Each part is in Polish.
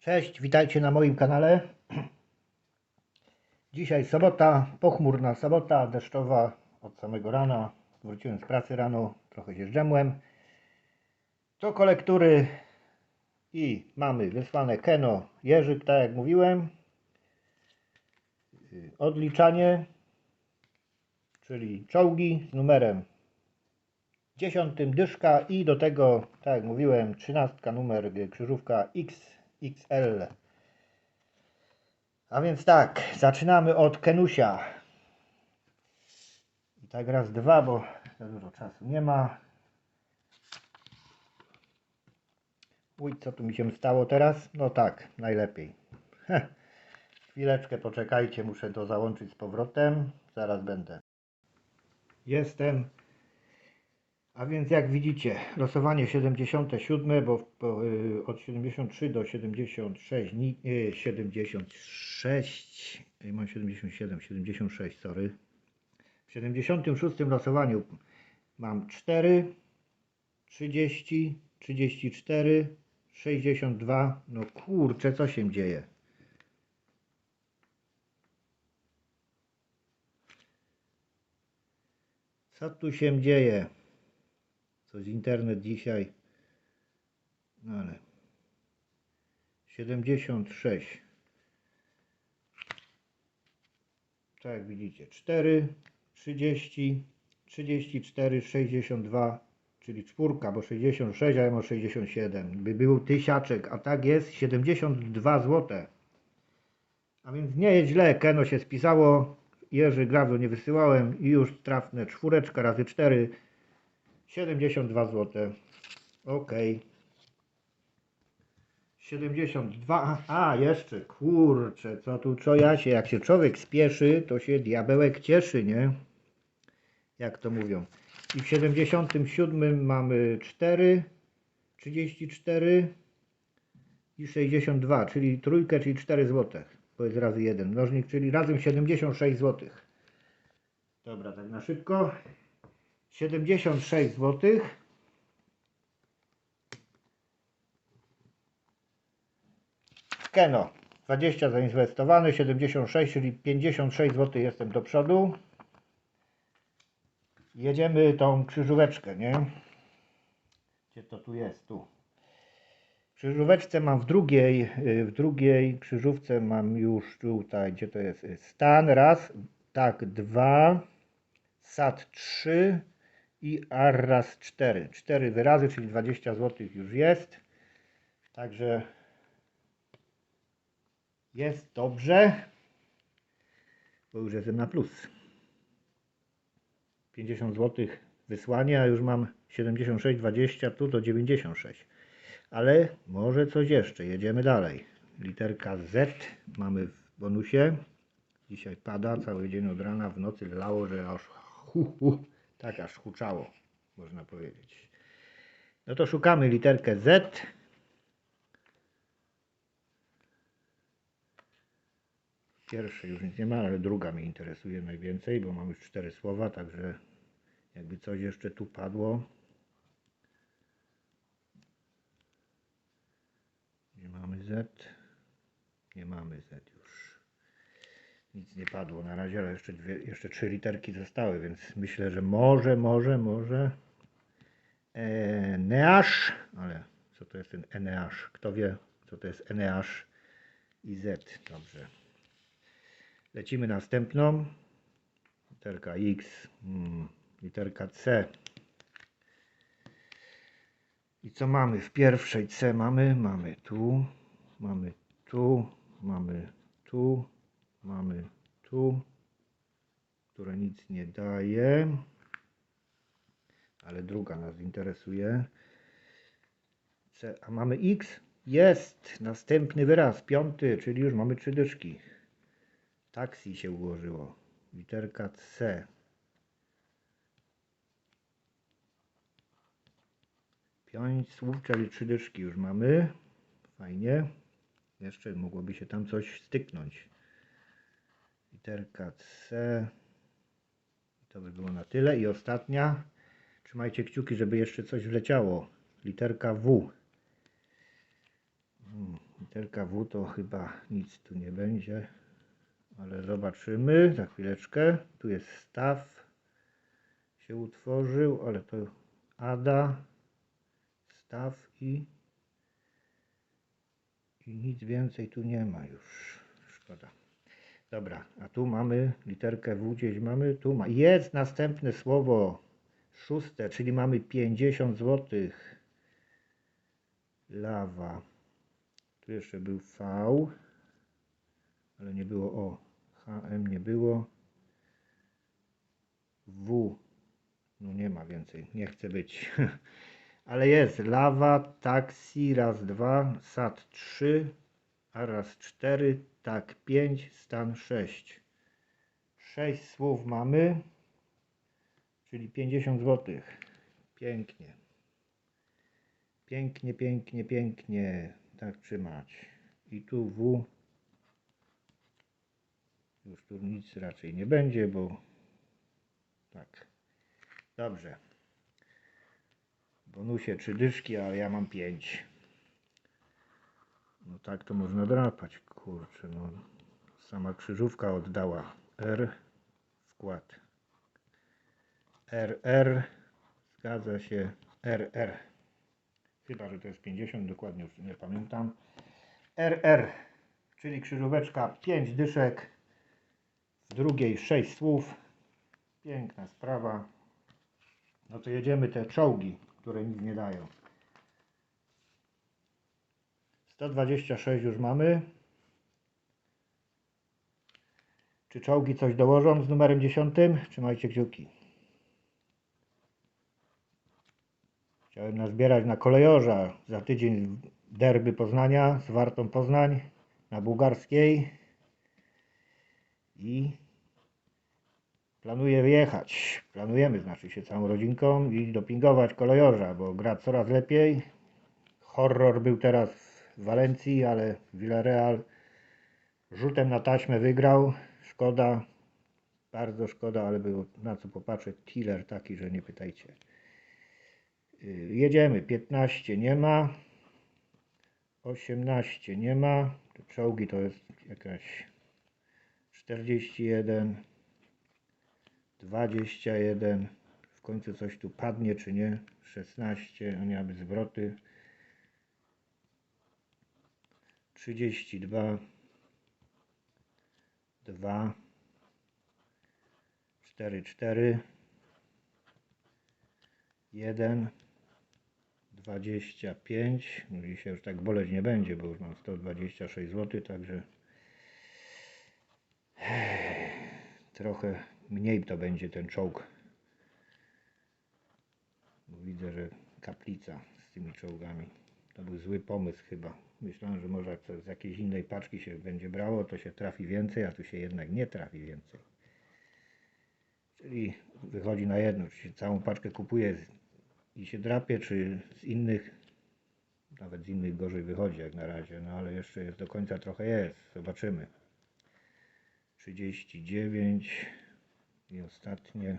Cześć, witajcie na moim kanale. Dzisiaj sobota, pochmurna sobota, deszczowa od samego rana. Wróciłem z pracy rano, trochę się zdrzemłem. To kolektury i mamy wysłane Keno Jerzyk, tak jak mówiłem. Y, Odliczanie, czyli czołgi z numerem 10 dyszka i do tego, tak jak mówiłem, 13 numer y, krzyżówka XXL. A więc tak, zaczynamy od Kenusia. I tak raz, dwa, bo za dużo czasu nie ma. Uj, co tu mi się stało teraz? No tak, najlepiej. Heh. Chwileczkę poczekajcie, muszę to załączyć z powrotem. Zaraz będę. Jestem. A więc jak widzicie, losowanie 77, bo, y, od 73 do 76, ni- y, 76, y, mam 77, 76, sorry. W 76 losowaniu mam 4, 30, 34, 62. No kurczę, co się dzieje? Co tu się dzieje? Coś internet dzisiaj. No ale. 76. Tak jak widzicie. 4, 30, 34, 62, czyli czwórka, bo 66, a ja mam 67. By był tysiaczek, a tak jest 72 zł. A więc nie jest źle. Keno się spisało. Jerzy Grazu nie wysyłałem i już trafne czwóreczka razy 4 72 zł. Ok. 72. A, jeszcze, kurczę, co tu, co ja się, jak się człowiek spieszy, to się diabełek cieszy, nie? Jak to mówią. I w 77 mamy 4, 34 i 62, czyli trójkę, czyli 4 zł. To jest razy 1. Mnożnik, czyli razem 76 zł. Dobra, tak na szybko. 76 zł. Keno 20 zainwestowane, 76, czyli 56 zł jestem do przodu. Jedziemy tą krzyżóweczkę, nie? Gdzie to tu jest? Tu. Krzyżóweczce mam w drugiej, y, w drugiej krzyżówce mam już tutaj, gdzie to jest? Stan raz, tak, dwa, SAT 3 i ARRAS 4. 4 wyrazy, czyli 20 zł już jest. Także jest dobrze, bo już jestem na plus. 50 zł wysłanie, a już mam 76,20 tu do 96. Ale może coś jeszcze, jedziemy dalej. Literka Z mamy w bonusie. Dzisiaj pada cały dzień od rana, w nocy lało, że aż hu, hu, tak aż huczało, można powiedzieć. No to szukamy literkę Z. Pierwszej już nic nie ma, ale druga mnie interesuje najwięcej, bo mam już cztery słowa, także jakby coś jeszcze tu padło. Nie mamy Z. Nie mamy Z już. Nic nie padło na razie, ale jeszcze, dwie, jeszcze trzy literki zostały, więc myślę, że może, może, może Eneasz, ale co to jest ten Eneasz? Kto wie, co to jest Eneasz i Z? Dobrze. Lecimy następną. Literka X, mm, literka C. I co mamy w pierwszej C? Mamy, mamy tu, mamy tu, mamy tu, mamy tu, które nic nie daje, ale druga nas interesuje. C, a mamy X? Jest! Następny wyraz, piąty, czyli już mamy trzy dyszki. Taksi się ułożyło. Literka C. Pięć słów, czyli trzy dyszki już mamy. Fajnie. Jeszcze mogłoby się tam coś styknąć. Literka C. To by było na tyle. I ostatnia. Trzymajcie kciuki, żeby jeszcze coś wleciało. Literka W. Mm, Literka W to chyba nic tu nie będzie, ale zobaczymy za chwileczkę. Tu jest staw się utworzył, ale to Ada, staw i, i nic więcej tu nie ma już. Szkoda. Dobra, a tu mamy literkę W gdzieś mamy. Tu ma. Jest następne słowo szóste, czyli mamy 50 zł. Lawa. Tu jeszcze był V, ale nie było O. HM nie było. W. No nie ma więcej, nie chce być. Ale jest lawa, taksi, raz, dwa, sad, trzy, a raz cztery, tak pięć, stan sześć. Sześć słów mamy, czyli 50 zł. Pięknie. Pięknie, pięknie, pięknie. Tak trzymać. I tu W. Już tu nic raczej nie będzie, bo tak. Dobrze. Bonusie trzy dyszki, ale ja mam pięć. No tak to można drapać, kurczę, no. Sama krzyżówka oddała R, wkład. RR, zgadza się, RR. Chyba, że to jest 50, dokładnie już nie pamiętam. RR, czyli krzyżóweczka 5 dyszek, w drugiej 6 słów. Piękna sprawa. No to jedziemy te czołgi, które nic nie dają. 126 już mamy. Czy czołgi coś dołożą z numerem 10? Trzymajcie kciuki. Chciałem nazbierać na kolejorza za tydzień derby Poznania z Wartą Poznań na bułgarskiej i planuję wyjechać. Planujemy, znaczy się całą rodzinką i dopingować kolejorza, bo gra coraz lepiej. Horror był teraz w Walencji, ale Villarreal rzutem na taśmę wygrał. Szkoda, bardzo szkoda, ale było na co popatrzeć. Tiller taki, że nie pytajcie. Y, Jedziemy, 15 nie ma, 18 nie ma, te czołgi to jest jakaś 41, 21, w końcu coś tu padnie czy nie, 16, a miałaby zwroty, 32, 2, 4, 4, 1, 25. No dzisiaj już tak boleć nie będzie, bo już mam 126 zł, także trochę mniej to będzie ten czołg. Bo widzę, że kaplica z tymi czołgami. To był zły pomysł chyba. Myślałem, że może z jakiejś innej paczki się będzie brało, to się trafi więcej, a tu się jednak nie trafi więcej. Czyli wychodzi na jedno, czy się całą paczkę kupuje i się drapie, czy z innych, nawet z innych gorzej wychodzi jak na razie, no ale jeszcze jest do końca trochę jest, zobaczymy. 39 i ostatnie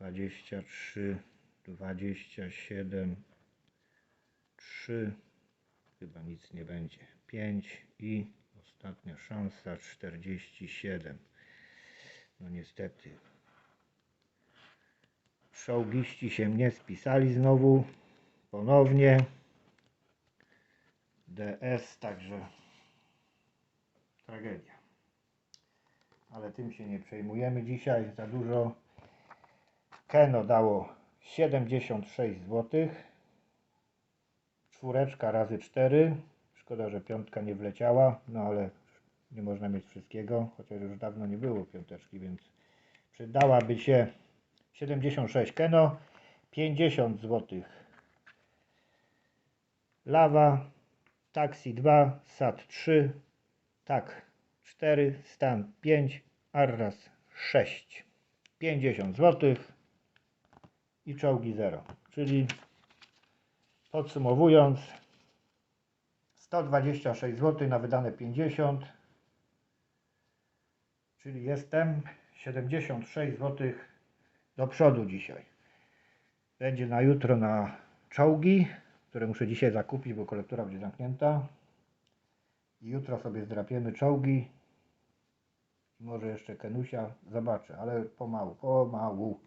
23, 27, 3, chyba nic nie będzie, 5 i ostatnia szansa 47. No niestety, Czołgiści się nie spisali znowu. Ponownie. DS, także tragedia. Ale tym się nie przejmujemy dzisiaj za dużo. Keno dało 76 zł. Czwóreczka razy 4. Szkoda, że piątka nie wleciała, no ale nie można mieć wszystkiego, chociaż już dawno nie było piąteczki, więc przydałaby się 76 keno, 50 zł. Lawa, taksi 2, sad 3, tak 4, stan 5, arras 6. 50 zł i czołgi 0. Czyli podsumowując 126 zł na wydane 50 czyli jestem 76 zł do przodu dzisiaj. Będzie na jutro na czołgi, które muszę dzisiaj zakupić, bo kolektura będzie zamknięta. I jutro sobie zdrapiemy czołgi. I może jeszcze Kenusia. Zobaczę, ale pomału, pomału.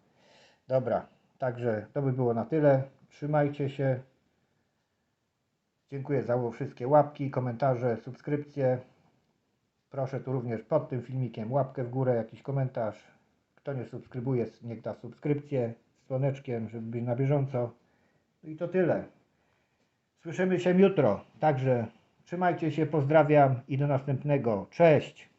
Dobra, także to by było na tyle. Trzymajcie się. Dziękuję za wszystkie łapki, komentarze, subskrypcje. Proszę tu również pod tym filmikiem łapkę w górę, jakiś komentarz. Kto nie subskrybuje, niech da subskrypcję z dzwoneczkiem, żeby być na bieżąco. No I to tyle. Słyszymy się jutro. Także trzymajcie się, pozdrawiam i do następnego. Cześć!